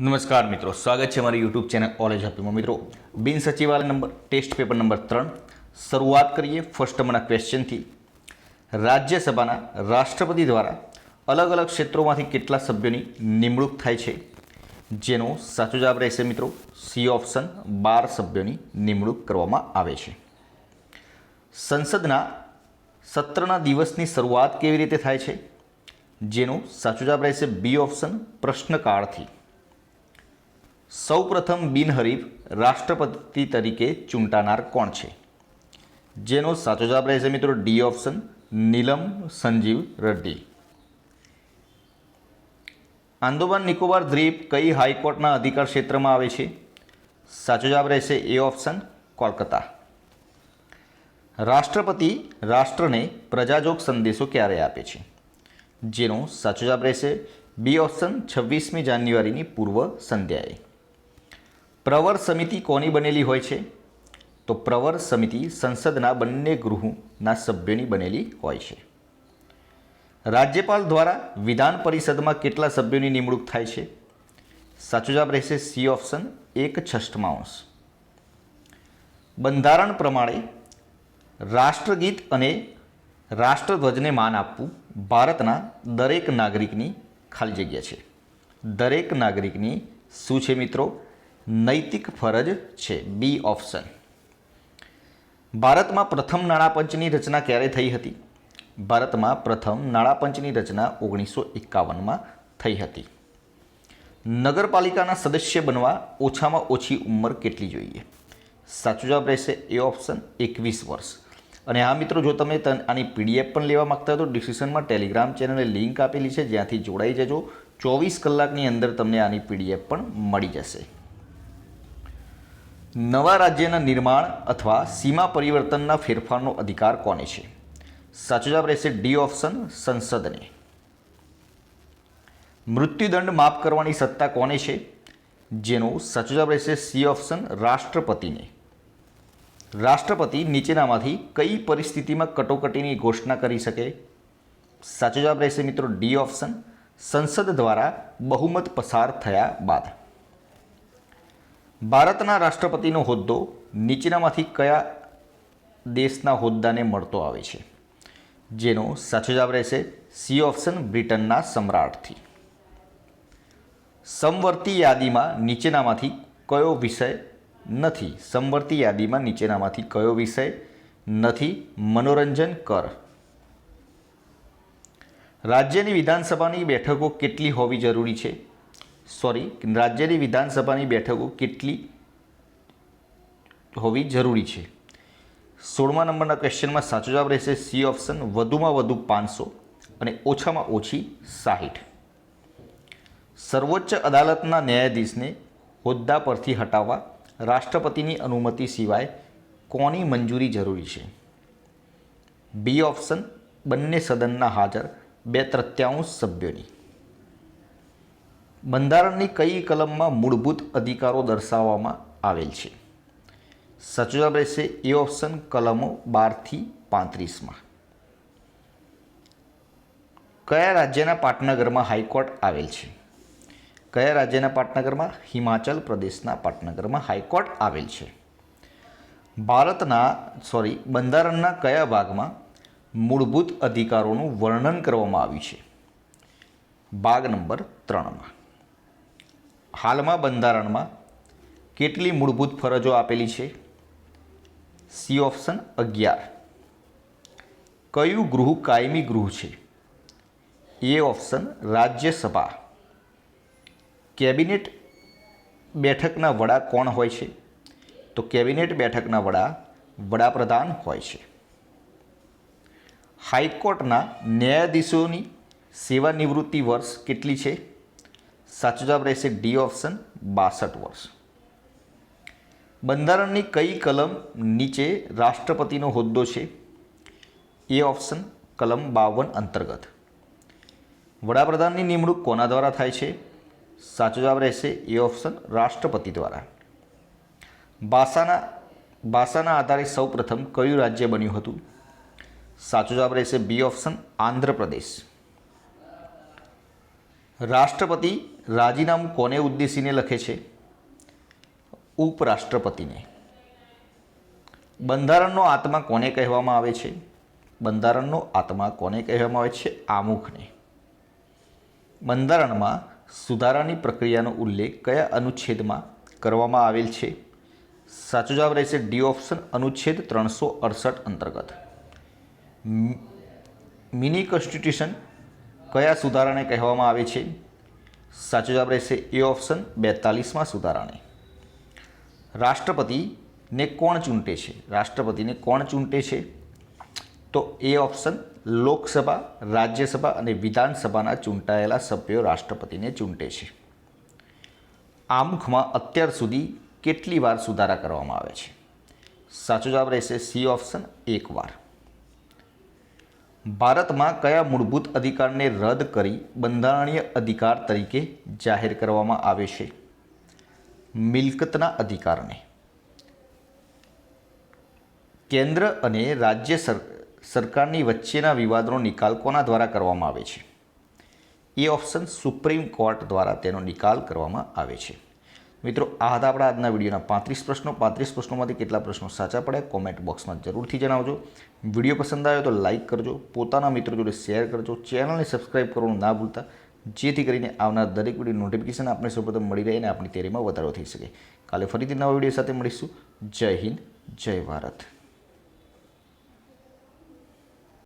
નમસ્કાર મિત્રો, સ્વાગત છે મારી યુટ્યુબ ચેનલ ઓલેજ હેપીમાં મિત્રો, બિન સચિવાલય નંબર ટેસ્ટ પેપર નંબર ત્રણ. શરૂઆત કરીએ ફર્સ્ટ નંબરના ક્વેશ્ચનથી રાજ્યસભાના રાષ્ટ્રપતિ દ્વારા અલગ અલગ ક્ષેત્રોમાંથી કેટલા સભ્યોની નિમણૂક થાય છે? જેનો સાચો જવાબ રહેશે મિત્રો સી ઓપ્શન બાર સભ્યોની નિમણૂક કરવામાં આવે છે. સંસદના સત્રના દિવસની શરૂઆત કેવી રીતે થાય છે? જેનો સાચો જવાબ રહેશે બી ઓપ્શન પ્રશ્નકાળથી. સૌપ્રથમ બિનહરીફ રાષ્ટ્રપતિ તરીકે ચૂંટાનાર કોણ છે? જેનો સાચો જવાબ રહેશે મિત્રો ડી ઓપ્શન, નીલમ સંજીવ રેડ્ડી. આંદોમાન નિકોબાર દ્વીપ કઈ હાઈકોર્ટના અધિકાર ક્ષેત્રમાં આવે છે? સાચો જવાબ રહેશે એ ઓપ્શન, કોલકાતા. રાષ્ટ્રપતિ રાષ્ટ્રને પ્રજાજોગ સંદેશો ક્યારે આપે છે? જેનો સાચો જવાબ રહેશે બી ઓપ્શન, છવ્વીસમી જાન્યુઆરીની પૂર્વ સંધ્યાએ. પ્રવર સમિતિ કોની બનેલી હોય છે? તો પ્રવર સમિતિ સંસદના બંને ગૃહના સભ્યોની બનેલી હોય છે. રાજ્યપાલ દ્વારા વિધાન પરિષદમાં કેટલા સભ્યોની નિમણૂક થાય છે? સાચો જવાબ રહેશે સી ઓપ્શન એક છઠ્ઠમાંશ બંધારણ પ્રમાણે રાષ્ટ્રગીત અને રાષ્ટ્રધ્વજને માન આપવું ભારતના દરેક નાગરિકની ખાલી જગ્યા છે. દરેક નાગરિકની શું છે મિત્રો? નૈતિક ફરજ છે. બી ઓપ્શન ભારતમાં પ્રથમ નાણાપંચની રચના ક્યારે થઈ હતી? ભારતમાં પ્રથમ નાણાપંચની રચના ઓગણીસો એકાવનમાં થઈ હતી. નગરપાલિકાના સદસ્ય બનવા ઓછામાં ઓછી ઉંમર કેટલી જોઈએ? સાચો જવાબ રહેશે એ ઓપ્શન એકવીસ વર્ષ. અને આ મિત્રો, જો તમે આની પીડીએફ પણ લેવા માગતા હો તો ડિસ્ક્રિપ્શનમાં ટેલિગ્રામ ચેનલે લિંક આપેલી છે. જ્યાંથી જોડાઈ જજો. ચોવીસ કલાકની અંદર તમને આની પીડીએફ પણ મળી જશે. નવા રાજ્યના નિર્માણ અથવા સીમા પરિવર્તનના ફેરફારનો અધિકાર કોને છે? સાચો જવાબ રહેશે ડી ઓપ્શન સંસદને. મૃત્યુદંડ માફ કરવાની સત્તા કોને છે? જેનો સાચો જવાબ રહેશે સી ઓપ્શન રાષ્ટ્રપતિને. રાષ્ટ્રપતિ નીચેનામાંથી કઈ પરિસ્થિતિમાં કટોકટીની ઘોષણા કરી શકે? સાચો જવાબ રહેશે મિત્રો ડી ઓપ્શન સંસદ દ્વારા બહુમત પસાર થયા બાદ. ભારતના રાષ્ટ્રપતિનો હોદ્દો નીચેનામાંથી કયા દેશના હોદ્દાને મળતો આવે છે? જેનો સાચો જવાબ રહેશે સી ઓપ્શન બ્રિટનના સમ્રાટથી. સમવર્તી યાદીમાં નીચેનામાંથી કયો વિષય નથી? સમવર્તી યાદીમાં નીચેનામાંથી કયો વિષય નથી? મનોરંજન કર. રાજ્યની વિધાનસભાની બેઠકો કેટલી હોવી જરૂરી છે? સોરી, રાજ્યની વિધાનસભાની બેઠકો કેટલી હોવી જરૂરી છે? સોળમા નંબરના ક્વેશ્ચનમાં સાચો જવાબ રહેશે સી ઓપ્શન વધુમાં વધુ પાંચસો અને ઓછામાં ઓછી સાહીઠ. સર્વોચ્ચ અદાલતના ન્યાયાધીશને હોદ્દા પરથી હટાવવા રાષ્ટ્રપતિની અનુમતિ સિવાય કોની મંજૂરી જરૂરી છે? બી ઓપ્શન, બંને સદનના હાજર બે તૃત્યાંશ સભ્યોની. બંધારણની કઈ કલમમાં મૂળભૂત અધિકારો દર્શાવવામાં આવેલ છે? સાચો જવાબ રહેશે એ ઓપ્શન કલમો બારથી પાંત્રીસમાં. કયા રાજ્યના પાટનગરમાં હાઈકોર્ટ આવેલ છે? કયા રાજ્યના પાટનગરમાં? હિમાચલ પ્રદેશના પાટનગરમાં હાઈકોર્ટ આવેલ છે. ભારતના સોરી બંધારણના કયા ભાગમાં મૂળભૂત અધિકારોનું વર્ણન કરવામાં આવ્યું છે? ભાગ નંબર ત્રણમાં. હાલમાં બંધારણમાં કેટલી મૂળભૂત ફરજો આપેલી છે? સી ઓપ્શન અગિયાર. કયું ગૃહ કાયમી ગૃહ છે? એ ઓપ્શન રાજ્યસભા. કેબિનેટ બેઠકના વડા કોણ હોય છે? તો કેબિનેટ બેઠકના વડા વડાપ્રધાન હોય છે. હાઈકોર્ટના ન્યાયાધીશોની સેવા નિવૃત્તિ વર્ષ કેટલી છે? સાચો જવાબ રહેશે ડી ઓપ્શન બાસઠ વર્ષ. બંધારણની કઈ કલમ નીચે રાષ્ટ્રપતિનો હોદ્દો છે? એ ઓપ્શન કલમ બાવન અંતર્ગત. વડાપ્રધાનની નિમણૂક કોના દ્વારા થાય છે? સાચો જવાબ રહેશે એ ઓપ્શન રાષ્ટ્રપતિ દ્વારા. ભાષાના ભાષાના આધારે સૌપ્રથમ કયું રાજ્ય બન્યું હતું? સાચો જવાબ રહેશે બી ઓપ્શન આંધ્રપ્રદેશ. રાષ્ટ્રપતિ રાજીનામું કોને ઉદ્દેશીને લખે છે? ઉપરાષ્ટ્રપતિને. બંધારણનો આત્મા કોને કહેવામાં આવે છે? બંધારણનો આત્મા કોને કહેવામાં આવે છે? આમુખને. બંધારણમાં સુધારાની પ્રક્રિયાનો ઉલ્લેખ કયા અનુચ્છેદમાં કરવામાં આવેલ છે? સાચો જવાબ રહેશે ડી ઓપ્શન અનુચ્છેદ ત્રણસો અડસઠ અંતર્ગત. મિની કોન્સ્ટિટ્યુશન કયા સુધારાને કહેવામાં આવે છે? સાચો જવાબ રહેશે એ ઓપ્શન બેતાલીસમાં સુધારાને. રાષ્ટ્રપતિને કોણ ચૂંટે છે? રાષ્ટ્રપતિને કોણ ચૂંટે છે? તો એ ઓપ્શન લોકસભા, રાજ્યસભા અને વિધાનસભાના ચૂંટાયેલા સભ્યો રાષ્ટ્રપતિને ચૂંટે છે. આમુખમાં અત્યાર સુધી કેટલી વાર સુધારા કરવામાં આવે છે? સાચો જવાબ રહેશે સી ઓપ્શન એક વાર ભારતમાં કયા મૂળભૂત અધિકારને રદ કરી બંધારણીય અધિકાર તરીકે જાહેર કરવામાં આવે છે? મિલકતના અધિકારને. કેન્દ્ર અને રાજ્ય સર, સરકારની વચ્ચેના વિવાદનો નિકાલ કોના દ્વારા કરવામાં આવે છે? એ ઓપ્શન સુપ્રીમ કોર્ટ દ્વારા તેનો નિકાલ કરવામાં આવે છે. મિત્રો, આ હતા આપણા આજના વિડીયોના પાંત્રીસ પ્રશ્નો. પાંત્રીસ પ્રશ્નોમાંથી કેટલા પ્રશ્નો સાચા પડ્યા કોમેન્ટ બોક્સમાં જરૂરથી જણાવજો. વીડિયો પસંદ આવ્યો તો લાઇક કરજો, પોતાના મિત્રો જોડે શેર કરજો ચેનલને સબસ્ક્રાઇબ કરવાનું ના ભૂલતા, જેથી કરીને આવનાર દરેક વીડિયો નોટિફિકેશન આપણે સૌપ્રથમ મળી રહે અને આપણી તૈયારીમાં વધારો થઈ શકે. કાલે ફરીથી નવા વીડિયો સાથે મળીશું. જય હિન્દ, જય ભારત.